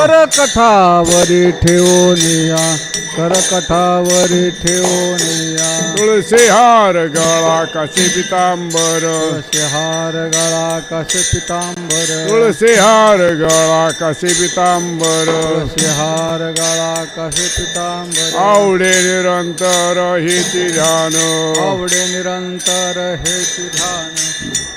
करकठावरी worry या करकठावरी ठेवून या तुळशी हार गळा कसे पितांबर? तुळशी हार गळा कसे पितांबर? तुळशी हार गळा कसे पितांबर? तुळशी हार गळा कसे पितांबर? आवडे निरंतर हिची ध्यान। आवडे निरंतर हेची ध्यान।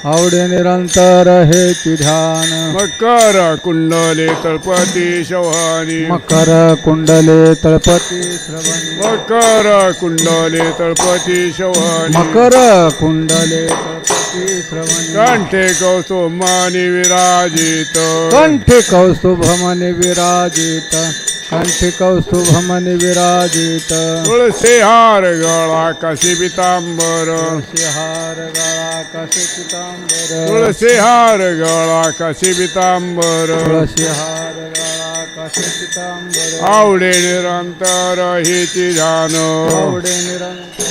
आवडे निरंतर हेची ध्यान। मकर कुंडले तळपती शवानी मकर कुंडले तळपती श्रवणी। मकर कुंडले तळपती शवानी मकर कुंडले तळपती श्रवणी। कंठे विराजित। कंठी कौस्तुभमनि विराजित। कंठी कौस्तुभमनि विराजित। तुळशी हार गळा कशी पितांबर। तुळशी हार गळा कसे पितांबर। तुळशी हार गळा कशी पितांबर। तुळशी हार गळा आवडे निरंतर हिची ध्यान आवडे निरंतर।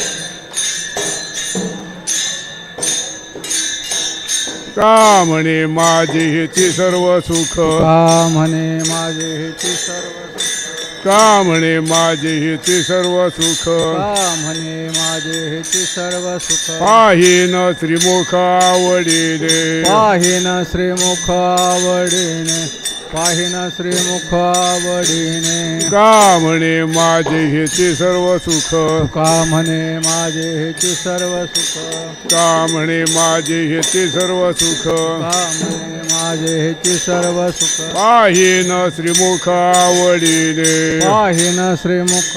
का म्हणे माझी हिची सर्व सुख? का म्हणे माझे हेची सर्व सुख? का म्हणे माझी हिची सर्व सुख? का म्हणे माझे हेची सर्व सुख? पाहिन श्रीमुख आवडीने पाहिन श्रीमुख आवडीने पाहिन श्रीमुख आवडीने का म्हणे माझे हिची सर्व सुख? का म्हणे माझे हेची सर्व सुख? का म्हणे माझे हिची सर्व सुख? का म्हणे माझे हेची सर्व सुख? पाहिन श्रीमुख आवडीने पाहिन श्रीमुख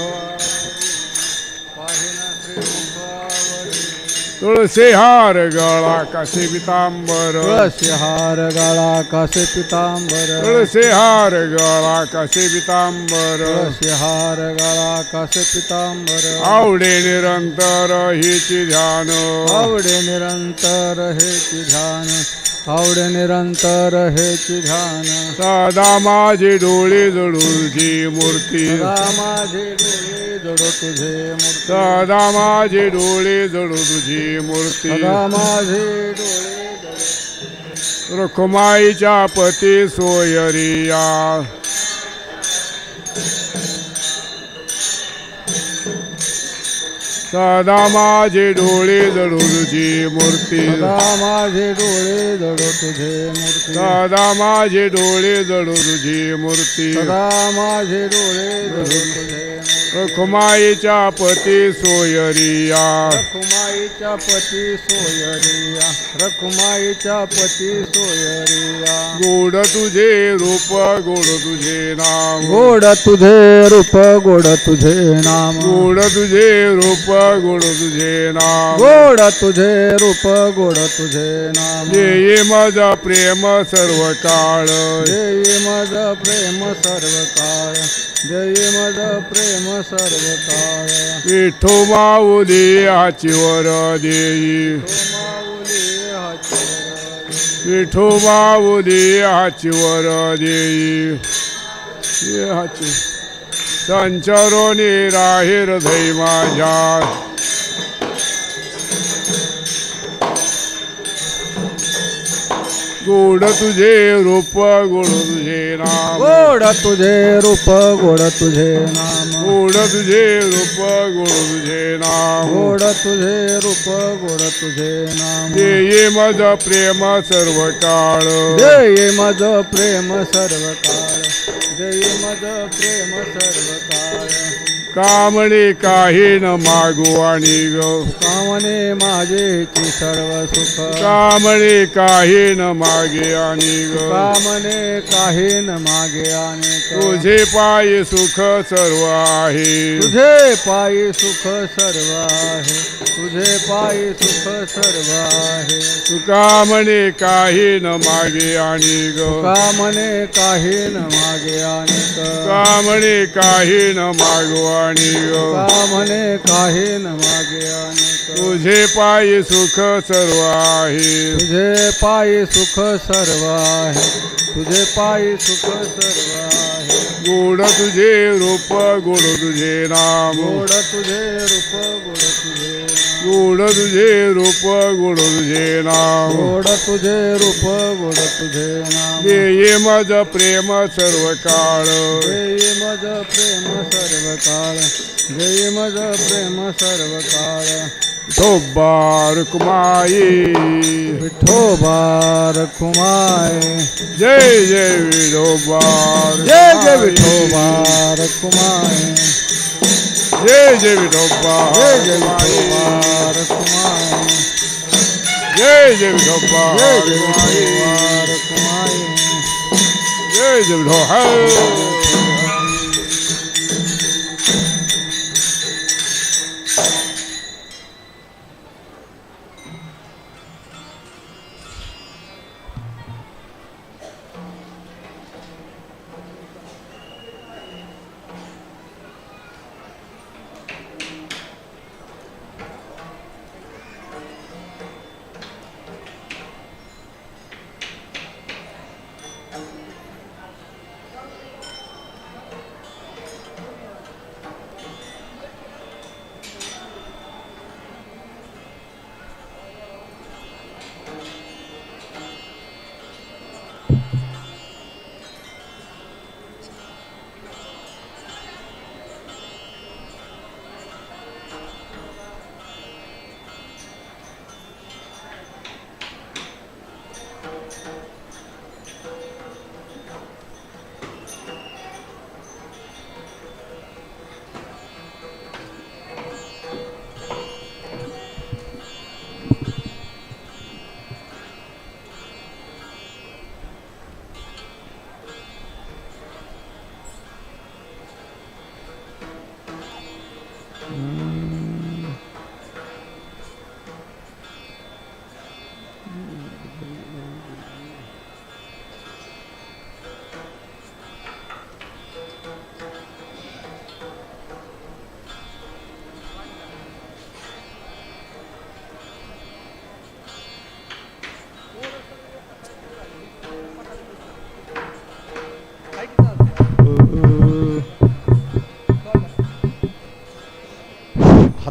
तुळशी हार गळा कसे पितांबर? तुळशी हार गळा कसे पितांबर? तुळशी हार गळा कसे पितांबर? तुळशी हार गळा कसे पितांबर? आवडे निरंतर हिची ध्यान. आवडे निरंतर हेची ध्यान. आवडे निरंतर हेची ध्यान. सदा माझी डोळी जडूची मूर्ती. सदा माझे डोळे जडो तुझे मूर्ती. सदा माझी डोळे जडू तुझी मूर्ती. सदा माझे डोळे रुखमाईच्या पती सोयरिया. सदा माझे डोळे जडू तुझी मूर्ती. सदा माझे डोळे जडो तुझे मूर्ती. सदा माझे डोळे जडू तुझी मूर्ती. सदा माझे डोळे जडो तुझे रुखमाईच्या पती सोयरिया. रखुमाईच्या पती सोयरिया. रखुमाईच्या पती सोयरिया. गोड तुझे रूप गोड तुझे नाम. गोड तुझे रूप गोड तुझे नाम. गोड तुझे रूप गोड तुझे नाम. गोड तुझे रूप गोड तुझे नाम. ये मज प्रेम सर्व काळ जय मज प्रेम सर्व काळ જય મદ પ્રેમ સર્વકાળ પીઠો માઉલી આચિવર દેહી પીઠો માઉલી આચિવર દેહી એ હાચી. સંચરોની રાહિર ધૈમાં જાય गोड तुझे रूप गोड तुझे नाम. गोड तुझे रूप गोड तुझे नाम. गोड तुझे रूप गोड तुझे नाम. गोड तुझे रूप गोड तुझे नाम. ये ये मज प्रेम सर्व काळ जय मज प्रेम सर्व काळ जय मज प्रेम सर्व कामणे काही न मागू आणि ग. कामने माझेची सर्व सुख. कामणे काही न मागे आणि ग. कामने काही न मागे अनेक तुझे पाय सुख सर्व आहे. तुझे पायी सुख सर्व आहे. तुझे पायी सुख सर्व आहे. तू कामणे काही न मागे आणि ग. कामने काही न मागे अनेक कामणे काही न मागू आणि ग कामने काही न मागे तुझे पाय सुख सर्व आहे. तुझे पायी सुख सर्व आहे. तुझे पायी सुख सर्व आहे. गोड तुझे रूप गोड तुझे नाम. गोड तुझे रूप गोड़ तुझे रूप गोड़ तुझे नाम। गोड़ तुझे रूप गोड़ तुझे नाम। ये मज प्रेम सर्व काल ये मज प्रेम सर्व काल दे ये मज प्रेम सर्व काल ठो बार कुमाई ठो बार कुमाए जय जय विठो बार जय जय विठो बार कुमाए जय जय विठो बार जय जय विठो बार કુમાર કુમાર જય જય વિઠોબા જય જય કુમાર કુમાર જય જય વિઠો હા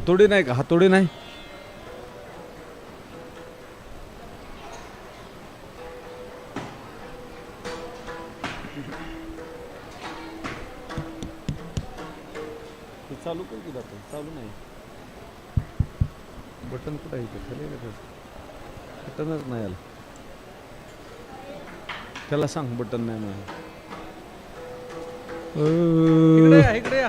हातोडी नाही का? हातोडी नाही? ते चालू कर की दाखव चालू नाही. बटन कुठं आहे खाली का? बटनच नाही आलं. त्याला सांग बटन नाही मिळालं इकडे या इकडे या.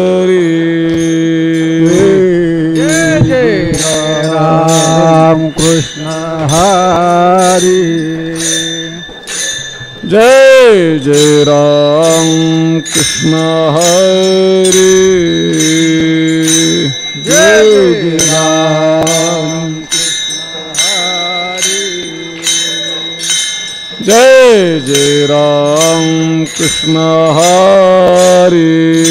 Hare Ram Krishna Hari. Jai Jai Ram Krishna Hari. Jai Jai Ram Jai Jai Ram Krishna Hari.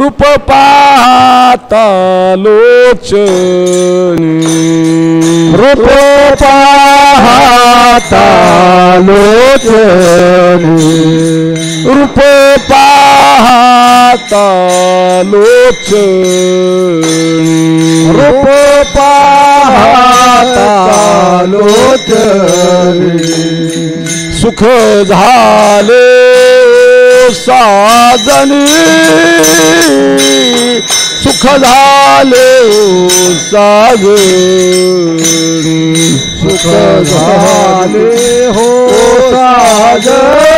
रूप पाहता लोचनी रूप पाहता लोचनी रूप पाहता लोचनी रूप पाहता लोचनी सुख झाले साजनी सुख झाले साजनी सुख झाले हो साजने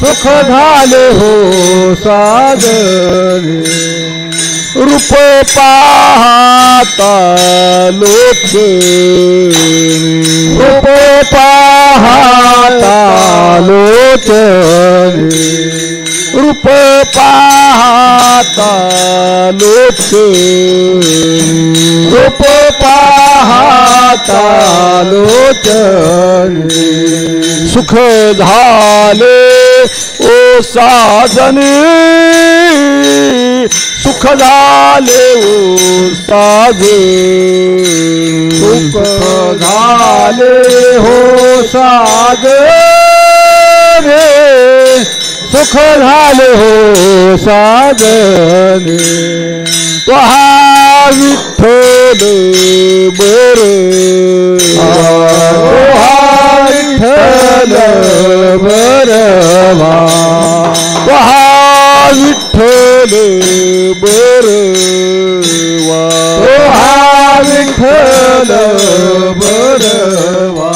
सुख झाले हो साजने रूप पाहता लोचनी रूप पाहता लोचने रूप पाहता लोचनी रूप पाहता लोचने सुख झाले ओ साजनी। सुख झाले ओ साजनी सुख झाले हो साजने सुख झाले हो साजने त्वहा विठ्ठल बर विठ्ठल बरवा त्वहा विठ्ठल बरवा हा विठ्ठल बरवा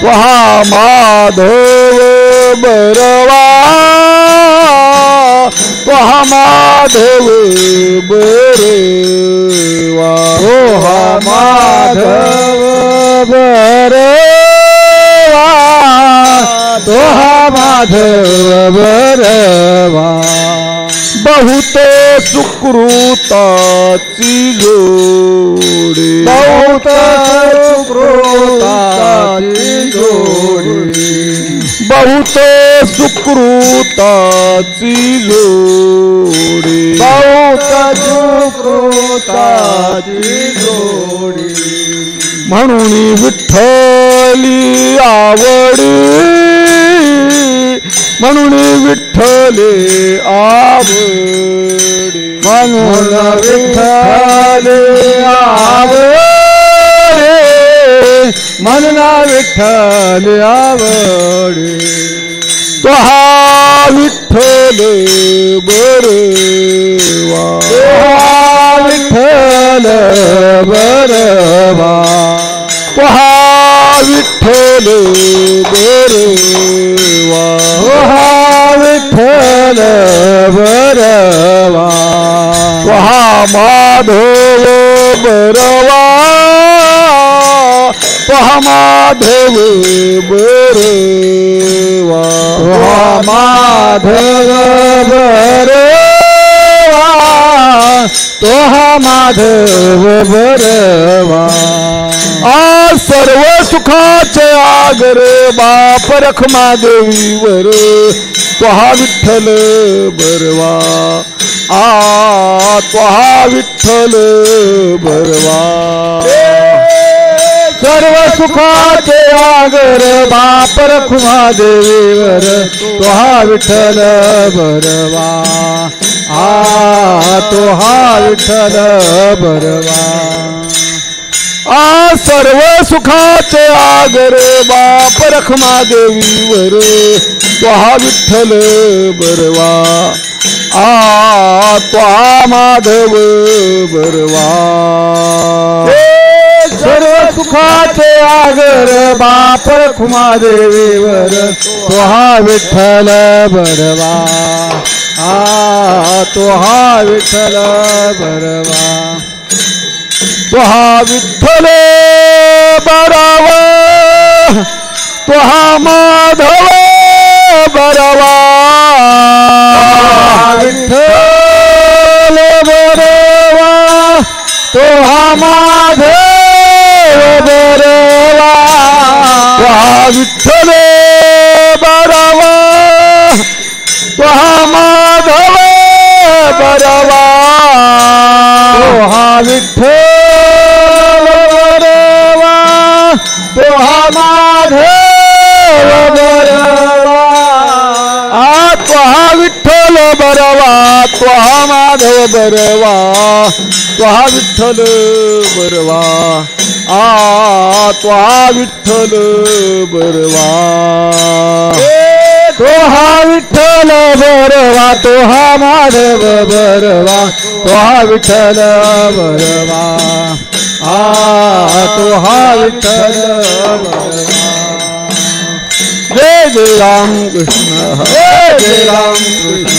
त्वहा माधव बरवा त्वहा माधव बरवा हो हा माधव बरवा तो हा माधव बरवा बहुत सुकृताची जोडी। बहुत सुकृताची जोडी। बहुत सुकृताची जोडी। बहुत सुकृताची जोडी। म्हणून विठ्ठली आवडी। म्हणून विठ्ठले आवडी म्हणून विठ्ठल आवडे म्हणून विठ्ठल आवडे तो हा विठ्ठल बरवा हा विठ्ठल बरवा तो हा बरवा बरवा तो माधव बरवा तो हा माधव बरवा हा माधव बरवा तो माधव बरवा आ सर्व सुखाचे आगर बाप रखमा देवीवर त्वहा विठ्ठल बरवा. आ त्वहा विठ्ठल बरवा. सर्व सुखाचे आगर बापर खुमा देवीवर त्वहा विठ्ठल बरवा. आ तो हा विठ्ठल बरवा. आ सर्व सुखाचे आगर बाप रखमा देवीवर त्वहा विठ्ठल बरवा। आ त्वहा माधव बरवा। सर्व सुखाचे आगर बाप रखुमा देवीवर तो हा विठ्ठल बरवा। आ तो हा विठ्ठल बरवा। तो हा विठ्ठल बरावा। तो हा माधव बरवा। विठ्ठल बरवा तो हा माधव बरवा विठ्ठल माधव बरवा तो हा विठ्ठल बरवा। आ तो हा विठ्ठल बरवा। तो हा विठ्ठल बरवा तो हा माधव बरवा। तो हा विठ्ठल बरवा। आ तो हा विठ्ठल बरवा। जय जय राम कृष्ण जय जय राम कृष्ण।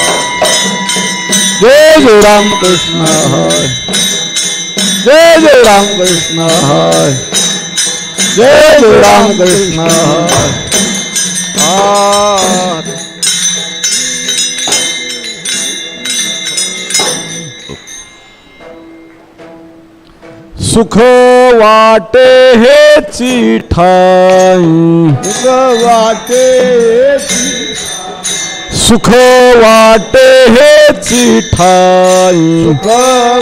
जय जय राम कृष्ण जय जय राम कृष्ण जय जय राम कृष्ण सुख वाटे हे चिठाई। वाटे सुख वाटे हे चिठाई। सुखो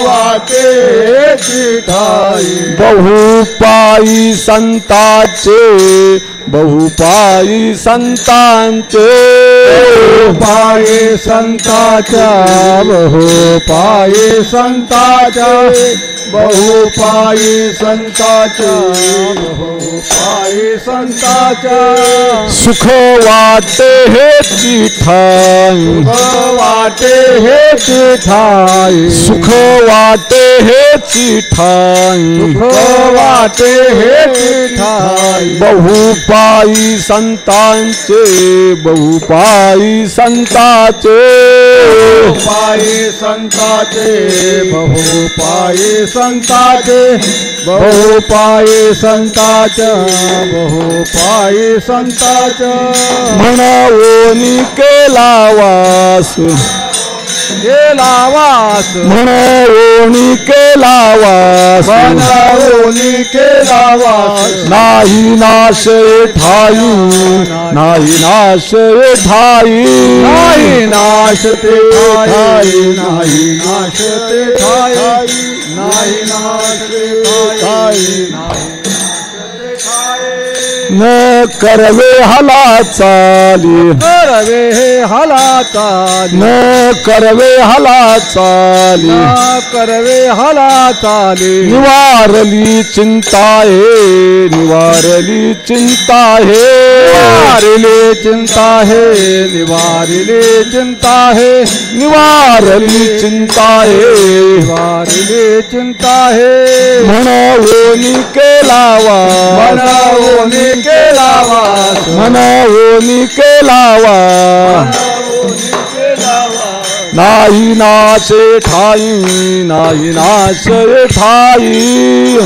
वाटे हे चिठाई। बहु पाई संताचे बहु पाई संतांचे। पाए संता चा बहु पाए संता चा बहु पाए संता चा पाए संता चा। सुख वाटे हे तीठाई वाटे हे तीठाई सुख वाटे हे तीठाई वाटे हे तीठाई बहु पाई संतान से बहु पाई पायी संताचे. पायी संताचे बहु पायी संताचे बहु पायी संताच बहु पायी संताच. म्हणा ओनी केला वासू गेला वास म्हणवोनी केला वास बनावोनी केला वास नाही नाश ठाई। नाही नाश ठाई। नाही नाश ते ठाई। नाही नाश ते ठाई। नाही नाश ते ठाई। नाही न करवे हला चाली करवे हे हलाचा न करवे हला चाली करवे हला चाले निवारली चिंता हे निवारली चिंता हे निवारिले चिंता है निवारिले चिंता है निवारली चिंता हे निवारिले चिंता है म्हणवोनी केला वास बनावोनी केला वास म्हणवोनी केला वास नाही नाशे ठाई नाही नाशे ठाई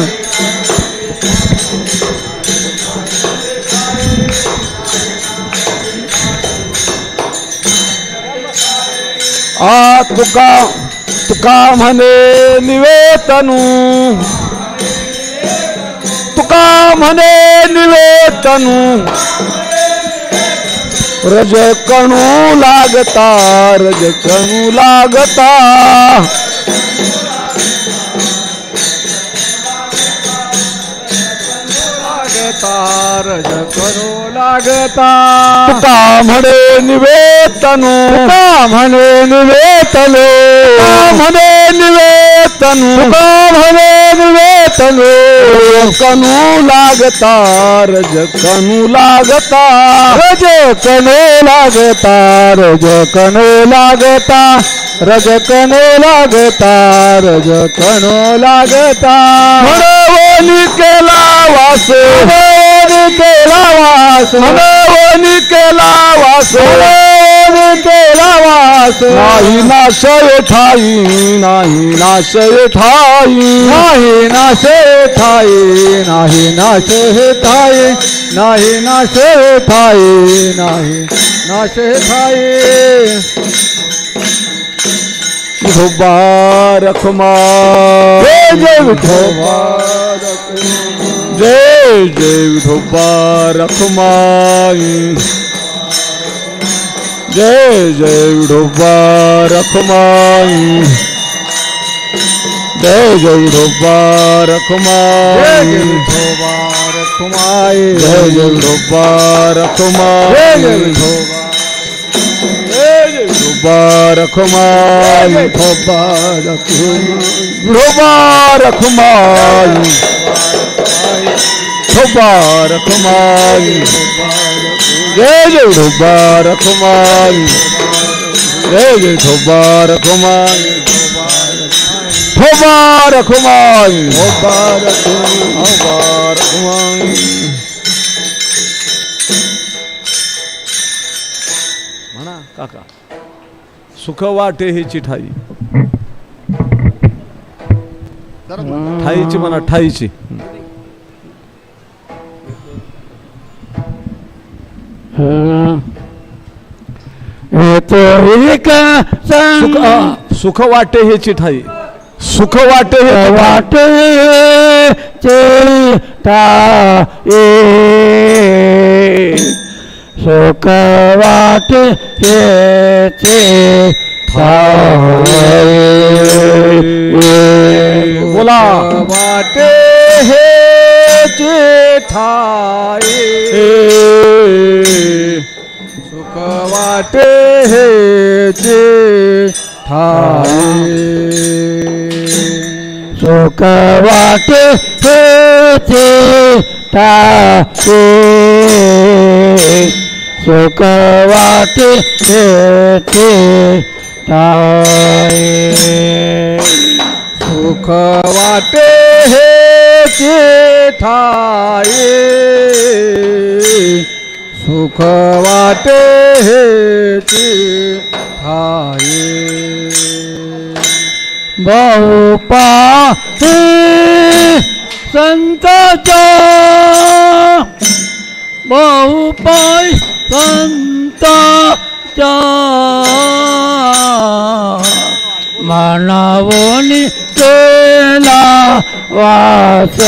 आ तुका तुका म्हणे निवेतनू तुका म्हणे लो तनु। रज कणु लागता रज कणु लागता। लागता तुका म्हणे निवेतनु। मणे म्हणे निवेतले म्हणे निवेतनु। तुका म्हणे निवे तनो कनु लागता रज कनु लागता। रज कनो लागता रज कनो लागता रज कनु लागता रज कनू लागता। म्हणून केला वास म्हणून केला वास म्हणून केला वास। नाही नाशय ठाई नाही नाशय ठाई नाही नाशय ठाई नाही नाशय ठाई नाही नाशय ठाई नाही नाशय ठाई विठोबा रखमा जय जय विठोबा जय जय विठोबा रखमाई જય જય ડોબા રખમાઈ જય જય ડોબા રખમાઈ જય જય ડોબા રખમાઈ રખમાઈ ડોબા રખમાઈ રખમાઈ જય જય ઢોબા રખમાવી જય જય ઢોબા રખમાવી ઢોબા રખમાવી ઢોબા રખમાવી કાકા સુખવા ટેહી ચીઠાઈ. ઠાઈ છે મને ઠાઈ છે. सुख ही चिठाई ठाईची एक सुख वाटे हे चिठाई। सुख वाटे हे चिठाई. वाट चेता सुख वाट येचे बोला। वाटे हे जेठाई सुख वाटे हे जेठाई सुख वाट येचे सुख वाट येचे सुख वाटे जेठाई सुख वाटे हे जेठाई बहुपा संताचा बहुपाय માનવોની પેલા વાસ